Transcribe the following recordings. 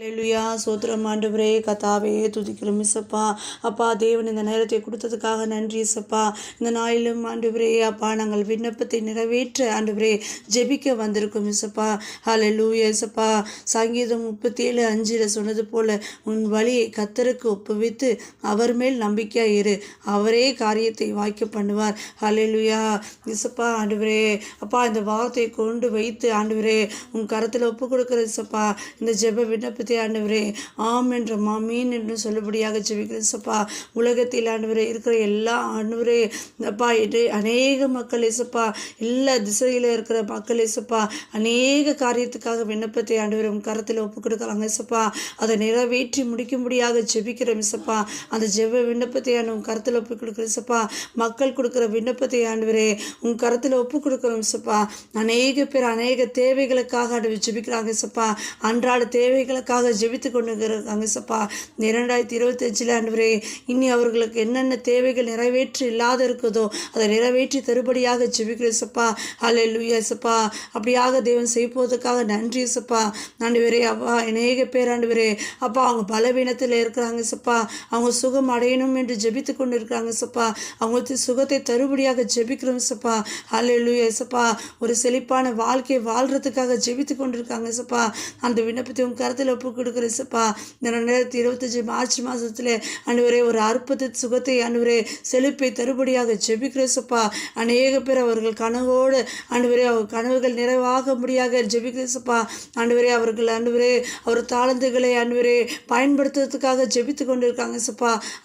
லுயா சோத்திரம் ஆண்டவரே கத்தாவே துதிக்கிறோம் இசப்பா. அப்பா தேவன் இந்த நேரத்தை கொடுத்ததுக்காக நன்றி இசப்பா. இந்த நாளிலும் ஆண்டவரே அப்பா நாங்கள் விண்ணப்பத்தை நிறைவேற்ற ஆண்டவரே ஜெபிக்க வந்திருக்கோம் இசப்பா. ஹalleluya இசப்பா. சங்கீதம் முப்பத்தி ஏழு அஞ்சில் சொன்னது போல உன் வழியை கத்தருக்கு ஒப்புவித்து அவர் மேல் நம்பிக்கையாக இரு. அவரே காரியத்தை வாய்க்க பண்ணுவார். ஹalleluya இசப்பா ஆண்டவரே. அப்பா இந்த வார்த்தையை கொண்டு வைத்து ஆண்டவரே உன் கரத்தில் ஒப்பு கொடுக்குற இசப்பா. இந்த ஜெப விண்ணப்பத்தை ஆண்டவரே ஆம் என்ற மாமீன் என்று சொல்லுபடியாக ஜெபிக்கிறேன். சப்பா உலகத்தில் ஆண்டவரே இருக்கிற எல்லா ஆண்டவரே அப்பா இது அநேக மக்கள் இசப்பா எல்லா திசையில் இருக்கிற மக்கள் இசப்பா அநேக காரியத்துக்காக விண்ணப்பத்தை ஆண்டவரே உன் கரத்தில் ஒப்பு கொடுக்குறாங்க இசப்பா அதை நிறைவேற்றி முடிக்கும்படியாக ஜெபிக்கிறோம் இசப்பா அந்த ஜெவ விண்ணப்பத்தை ஆண்டு உன் கரத்தில் ஒப்பு கொடுக்குற இசப்பா மக்கள் கொடுக்குற விண்ணப்பத்தை ஆண்டவரே உன் கரத்தில் ஒப்பு கொடுக்குறோம் இசப்பா அநேக பேர் அநேக தேவைகளுக்காக ஆண்டு ஜெபிக்கிறாங்க இசப்பா அன்றாட தேவைகளுக்காக ஜெபித்து கொண்டு சப்பா இசப்பா இரண்டாயிரத்தி இருபத்தஞ்சில் ஆண்டவரே இனி அவர்களுக்கு என்னென்ன தேவைகள் நிறைவேற்றி இல்லாத இருக்குதோ அதை நிறைவேற்றி தருபடியாக ஜெபிக்கிறேன் இசப்பா ஹalleluya சப்பா. அப்படியாக தேவன் செய்வதற்காக நன்றி சப்பா. ஆண்டுவரே அப்பா அநேக பேர் அப்பா அவங்க பலவீனத்தில் இருக்கிறாங்க சப்பா. அவங்க சுகம் அடையணும் என்று ஜெபித்து கொண்டு இருக்கிறாங்க சப்பா. அவங்களுக்கு சுகத்தை தருபடியாக ஜெபிக்கிறோம் இசப்பா ஹalleluya இசப்பா ஒரு செழிப்பான வாழ்க்கையை வாழ்கிறதுக்காக ஜெபித்து கொண்டிருக்காங்க சப்பா. அந்த விண்ணப்பத்தை உன் கருத்தில் ஒப்பு கொடுக்குற சப்பா இந்த ரெண்டாயிரத்தி இருபத்தஞ்சி மார்ச் மாதத்தில் அன்றுவரே ஒரு அற்புத சுகத்தை அன்றுவரே செழிப்பை தருபடியாக ஜெபிக்கிற சப்பா அநேக பேர் அவர்கள் கனவோடு அன்றுவரே அவர் கனவுகள் நிறைவாக முடியாக ஜெபிக்கிற சப்பா அன்றுவரே அவர்கள் அன்றுவரே அவர் தாளந்துகளை அன்றுவரே பயன்படுத்துறதுக்காக ஜெபித்து கொண்டு இருக்காங்க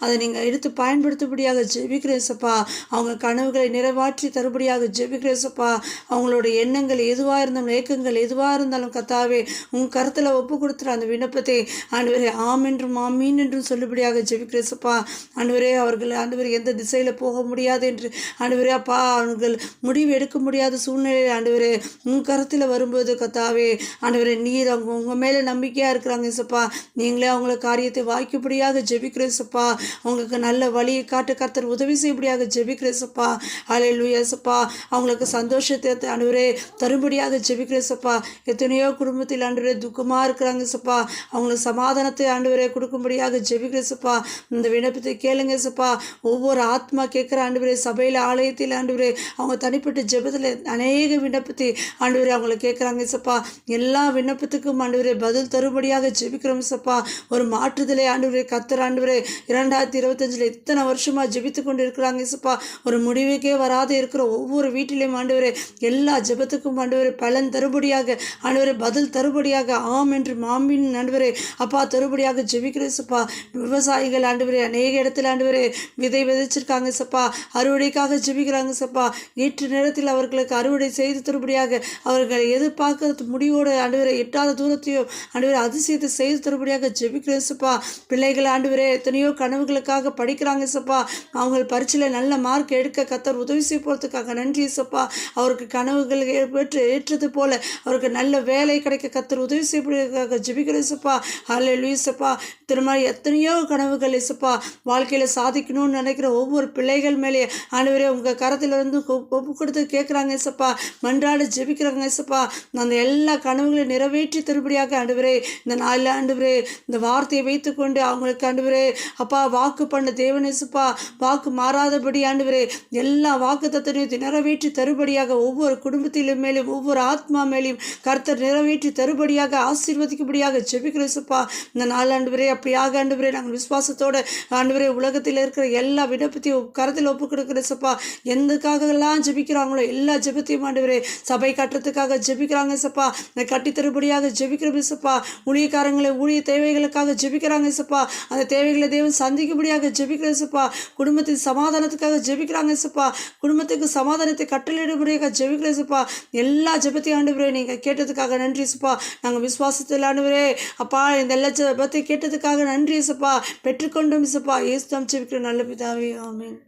அதை நீங்கள் எடுத்து பயன்படுத்தும்படியாக ஜெபிக்கிறேன் சப்பா அவங்க கனவுகளை நிறைவாற்றி தருபடியாக ஜெபிக்கிறேன் சப்பா அவங்களோட எண்ணங்கள் எதுவாக இருந்தாலும் ஏக்கங்கள் எதுவாக இருந்தாலும் கத்தாவே உன் கருத்தில் ஒப்பு கொடுத்துற அந்த விண்ணப்பத்தை ஆண்டவரே ஆம் என்றும் ஆமீன் என்றும் சொல்லுபடியாக ஜெபிக்கிற இசப்பா ஆண்டவரே அவர்கள் ஆண்டவர் எந்த திசையில் போக முடியாது என்று ஆண்டவரே அப்பா அவர்கள் முடிவு எடுக்க முடியாத சூழ்நிலையில் ஆண்டவரே உன் கருத்தில் வரும்போது கத்தாவே ஆண்டவரே நீர் அவங்க உங்கள் மேலே நம்பிக்கையாக இருக்கிறாங்க சப்பா. நீங்களே அவங்கள காரியத்தை வாய்க்கும்படியாக ஜெபிக்கிற இசப்பா அவங்களுக்கு நல்ல வழியை காட்டு கர்த்தர் உதவி செய்யபடியாக ஜெபிக்கிற இசப்பா அலை லூயாசப்பா அவங்களுக்கு சந்தோஷத்தை ஆண்டவரே தரும்படியாக ஜெபிக்கிறேசப்பா எத்தனையோ குடும்பத்தில் ஆண்டவரே துக்கமாக இருக்கிறாங்க சப்பா. அவங்களுக்கு சமாதானத்தை ஆண்டவரே கொடுக்கும்படியாக ஜெபிக்கிறேசப்பா இந்த விண்ணப்பத்தை கேளுங்க சப்பா ஒவ்வொரு ஆத்மா கேட்குற ஆண்டவரே சபையில் ஆலயத்தில் ஆண்டவரே அவங்க தனிப்பட்ட ஜெபத்தில் அநேக விண்ணப்பத்தை ஆண்டவரே அவங்கள கேட்குறாங்க சப்பா எல்லா விண்ணப்பத்துக்கும் ஆண்டவரே பதில் தரும்படியாக ஜெபிக்கிறோம் சப்பா ஒரு மாற்றுதலை ஆண்டவரே கத்தர் ஆண்டவரே இரண்டாயிரத்தி இருபத்தஞ்சில் இத்தனை வருஷமாக ஜெபித்து கொண்டு இருக்கிறாங்க சப்பா ஒரு முடிவுக்கே வராது இருக்கிற ஒவ்வொரு வீட்டிலையும் ஆண்டவரே எல்லா ஜெபத்துக்கும் ஆண்டவரே பலன் தருபடியாக ஆண்டவரே பதில் தருபடியாக ஆம் என்று மாம்பின் ஆண்டவரே அப்பா தருபடியாக ஜெபிக்கிறேன் சப்பா. விவசாயிகள் ஆண்டுவரே அநேக இடத்துல ஆண்டுவரே விதை விதைச்சிருக்காங்க சப்பா. அறுவடைக்காக ஜெபிக்கிறாங்க சப்பா. நேற்று நேரத்தில் அவர்களுக்கு அறுவடை செய்து தருபடியாக அவர்கள் எதிர்பார்க்க முடிவோடு ஆண்டவரை எட்டாத தூரத்தையும் ஆண்டவரை அதிசயத்தை செய்து தருபடியாக ஜெபிக்கிறேன் சப்பா. பிள்ளைகள் ஆண்டுவரே எத்தனையோ கனவுகளுக்காக படிக்கிறாங்க சப்பா. அவங்க பரீட்சையில் நல்ல மார்க் எடுக்க கத்தர் உதவி செய்ய போகிறதுக்காக நன்றி சப்பா. அவருக்கு கனவுகள் ஏற்று ஏற்றது போல அவருக்கு நல்ல வேலை கிடைக்க கத்தர் உதவி செய்யப்படுவதற்காக ஜெபிக்கிறேன் சப்பா ஹலே லூசப்பா திரும்ப எத்தனையோ கனவுகள் இசப்பா வாழ்க்கையில் சாதிக்கணும்னு நினைக்கிற ஒவ்வொரு பிள்ளைகள் மேலே ஆண்டவரே உங்கள் கரத்திலிருந்து ஒப்பு கொடுத்து கேட்குறாங்க இசப்பா மன்றாடு ஜெபிக்கிறாங்க இசப்பா அந்த எல்லா கனவுகளையும் நிறைவேற்றி தருபடியாக ஆண்டவரே இந்த நாளில் ஆண்டவரே இந்த வார்த்தையை வைத்துக்கொண்டு அவங்களுக்கு ஆண்டவரே அப்பா வாக்கு பண்ண தேவன் இசப்பா வாக்கு மாறாதபடி ஆண்டவரே எல்லா வாக்கு தத்தனையும் நிறைவேற்றி தருபடியாக ஒவ்வொரு குடும்பத்திலும் மேலும் ஒவ்வொரு ஆத்மா மேலேயும் கர்த்தர் நிறைவேற்றி தருபடியாக ஆசீர்வதிக்கும்படியாக ஜெபிக்கிற சுப்பா இந்த நாள் ஆண்டவரே அப்படியாக ஆண்டவரே நாங்கள் விசுவாசத்தோட ஆண்டுவரே உலகத்தில் இருக்கிற எல்லா விண்ணப்பத்தையும் கருத்தில் ஒப்பு கொடுக்குற சப்பா எந்தக்காகலாம் ஜெபிக்கிறாங்களோ எல்லா ஜெபத்தையும் ஆண்டுவரே சபை கட்டுறதுக்காக ஜெபிக்கிறாங்க சப்பா இந்த கட்டி தருபடியாக ஜெபிக்கிற சப்பா ஊழியக்காரங்களை ஊழிய தேவைகளுக்காக ஜெபிக்கிறாங்க சப்பா அந்த தேவைகளை தேவன் சந்திக்கும்படியாக ஜெபிக்கிற சப்பா குடும்பத்தின் சமாதானத்துக்காக ஜெபிக்கிறாங்க சப்பா குடும்பத்துக்கு சமாதானத்தை கட்டளையிடும்படியாக ஜெபிக்கிற சப்பா எல்லா ஜெபத்தையும் ஆண்டுவரே நீங்கள் கேட்டதுக்காக நன்றி சுப்பா நாங்கள் விசுவாசத்தில் ஆண்டவரே அப்பா இந்த எல்லா பற்றி கேட்டதுக்காக நன்றி இசப்பா. பெற்றுக்கொண்டோம் சப்பா ஏசுதாம் ஜெபிக்கிற நல்ல பிதாவே ஆமீன்.